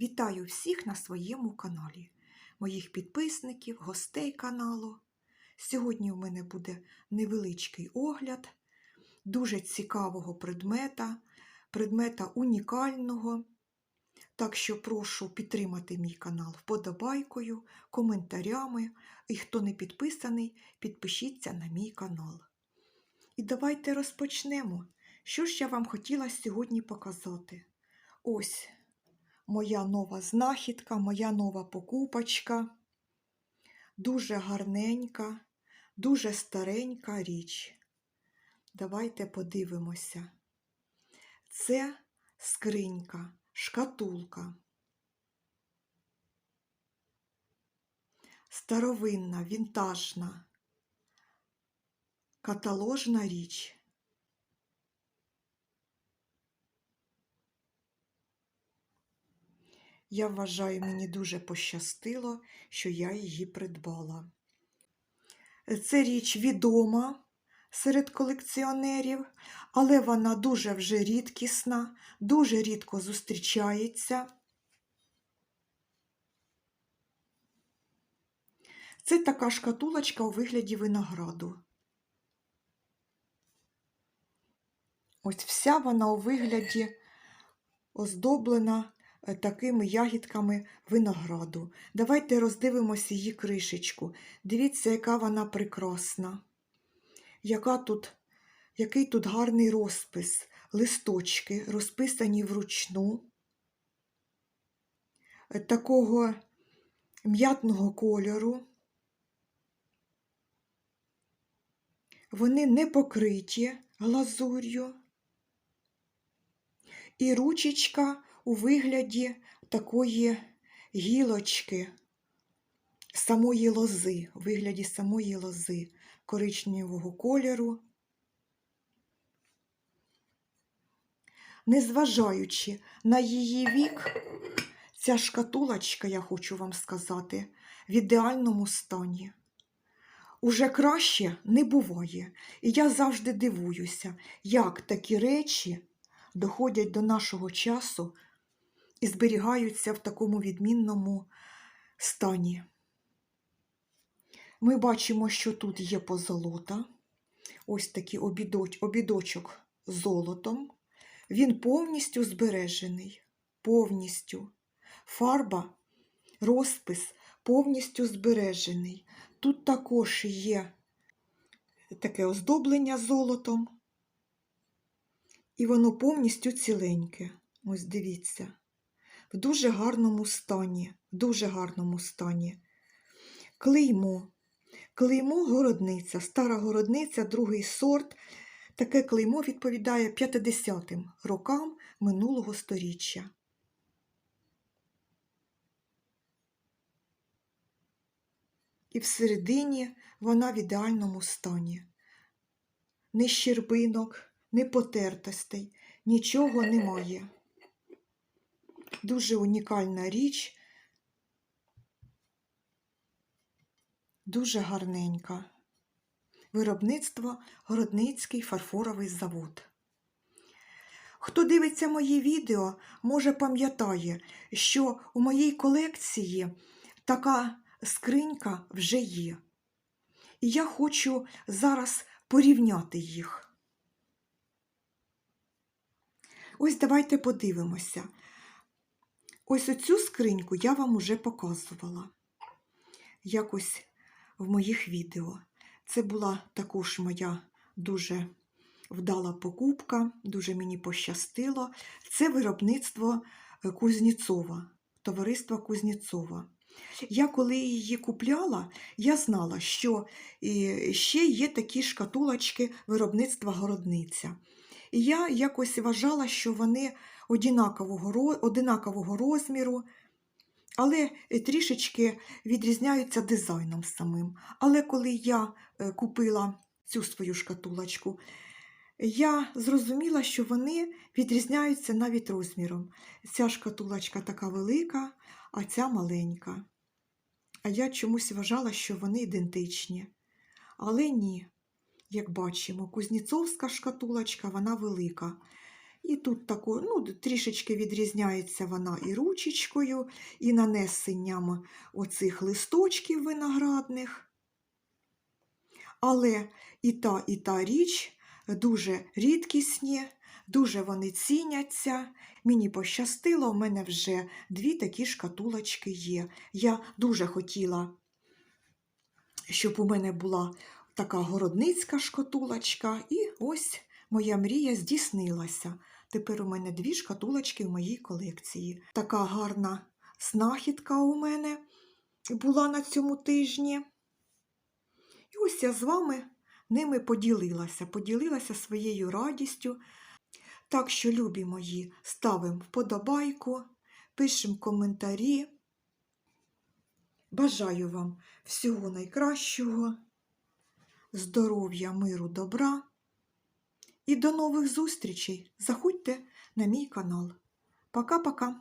Вітаю всіх на своєму каналі, моїх підписників, гостей каналу. Сьогодні в мене буде невеличкий огляд дуже цікавого предмета, предмета унікального. Так що прошу підтримати мій канал вподобайкою, коментарями. І хто не підписаний, підпишіться на мій канал. І давайте розпочнемо. Що ж я вам хотіла сьогодні показати? Ось моя нова знахідка, моя нова покупочка. Дуже гарненька, дуже старенька річ. Давайте подивимося. Це скринька, шкатулка. Старовинна, вінтажна, каталожна річ. Я вважаю, мені дуже пощастило, що я її придбала. Це річ відома серед колекціонерів, але вона дуже вже рідкісна, дуже рідко зустрічається. Це така шкатулочка у вигляді винограду. Ось вся вона у вигляді оздоблена такими ягідками винограду. Давайте роздивимося її кришечку. Дивіться, яка вона прекрасна. Яка тут, який тут гарний розпис. Листочки розписані вручну. Е, Такого м'ятного кольору. Вони не покриті глазур'ю. І ручечка у вигляді такої гілочки, самої лози, у вигляді самої лози коричневого кольору. Незважаючи на її вік, ця шкатулочка, я хочу вам сказати, в ідеальному стані. Уже краще не буває. І я завжди дивуюся, як такі речі доходять до нашого часу і зберігаються в такому відмінному стані. Ми бачимо, що тут є позолота. Ось такий обідоч, обідочок з золотом. Він повністю збережений, повністю. Фарба, розпис повністю збережений. Тут також є таке оздоблення золотом, і воно повністю ціленьке. Ось дивіться, в дуже гарному стані, в дуже гарному стані. Клеймо. Клеймо городниця, стара городниця, другий сорт. Таке клеймо відповідає 50-м рокам минулого сторіччя. І всередині вона в ідеальному стані. Ні щербинок, ні потертостей, нічого немає. Дуже унікальна річ, дуже гарненька. Виробництво Городницький фарфоровий завод. Хто дивиться мої відео, може пам'ятає, що у моїй колекції така скринька вже є. І я хочу зараз порівняти їх. Ось давайте подивимося. Ось оцю скриньку я вам уже показувала якось в моїх відео. Це була також моя дуже вдала покупка, дуже мені пощастило. Це виробництво Кузнєцова, товариства Кузнєцова. Я коли її купляла, я знала, що е, ще є такі шкатулочки виробництва городниця. І я якось вважала, що вони одинакового, одинакового розміру, але е, трішечки відрізняються дизайном самим. Але коли я е, купила цю свою шкатулочку, я зрозуміла, що вони відрізняються навіть розміром. Ця шкатулочка така велика, а ця маленька. А я чомусь вважала, що вони ідентичні. Але ні. Як бачимо, кузнєцовська шкатулочка, вона велика. І тут тако, ну, трішечки відрізняється вона і ручечкою, і нанесенням оцих листочків виноградних. Але і та, і та річ дуже рідкісні, дуже вони ціняться. Мені пощастило, в мене вже дві такі шкатулочки є. Я дуже хотіла, щоб у мене була така городницька шкатулочка, і ось моя мрія здійснилася. Тепер у мене дві шкатулочки в моїй колекції. Така гарна знахідка у мене була на цьому тижні. І ось я з вами ними поділилася, поділилася своєю радістю. Так що, любі мої, ставимо вподобайку, пишемо коментарі. Бажаю вам всього найкращого, здоров'я, миру, добра. І до нових зустрічей. Заходьте на мій канал. Пока-пока.